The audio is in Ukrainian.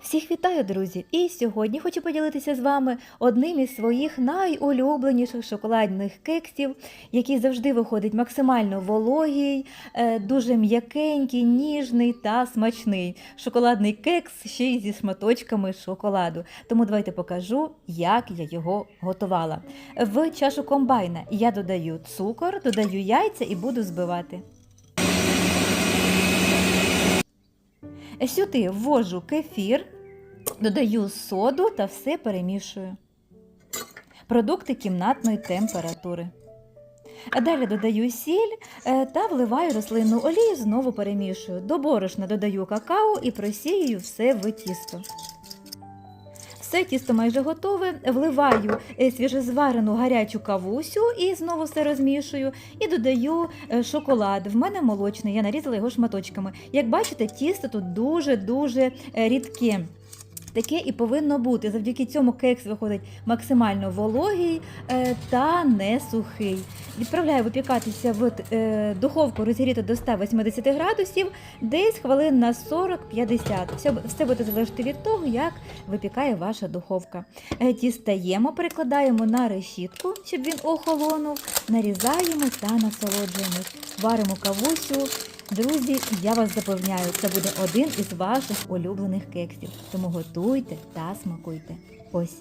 Всіх вітаю, друзі! І сьогодні хочу поділитися з вами одним із своїх найулюбленіших шоколадних кексів, який завжди виходить максимально вологий, е, дуже м'якенький, ніжний та смачний. Шоколадний кекс ще й зі шматочками шоколаду. Тому давайте покажу, як я його готувала. В чашу комбайна я додаю цукор, додаю яйця і буду збивати. Сюди ввожу кефір, додаю соду та все перемішую. Продукти кімнатної температури. Далі додаю сіль е, та вливаю рослинну олію, знову перемішую. До борошна додаю какао і просіюю все в тісто. Все тісто майже готове. Вливаю е, свіжезварену гарячу кавусю і знову все розмішую. І додаю е, шоколад. В мене молочний, я нарізала його шматочками. Як бачите, тісто тут дуже-дуже е, рідке. Таке і повинно бути. Завдяки цьому кекс виходить максимально вологий е, та не сухий. Відправляю випікатися в е, духовку розігріту до 180 градусів, десь хвилин на 40-50. Все, буде залежати від того, як випікає ваша духовка. Е, Дістаємо, перекладаємо на решітку, щоб він охолонув, нарізаємо та насолоджуємось. Варимо кавусю. Друзі, я вас запевняю, це буде один із ваших улюблених кексів. Тому готуйте та смакуйте. Ось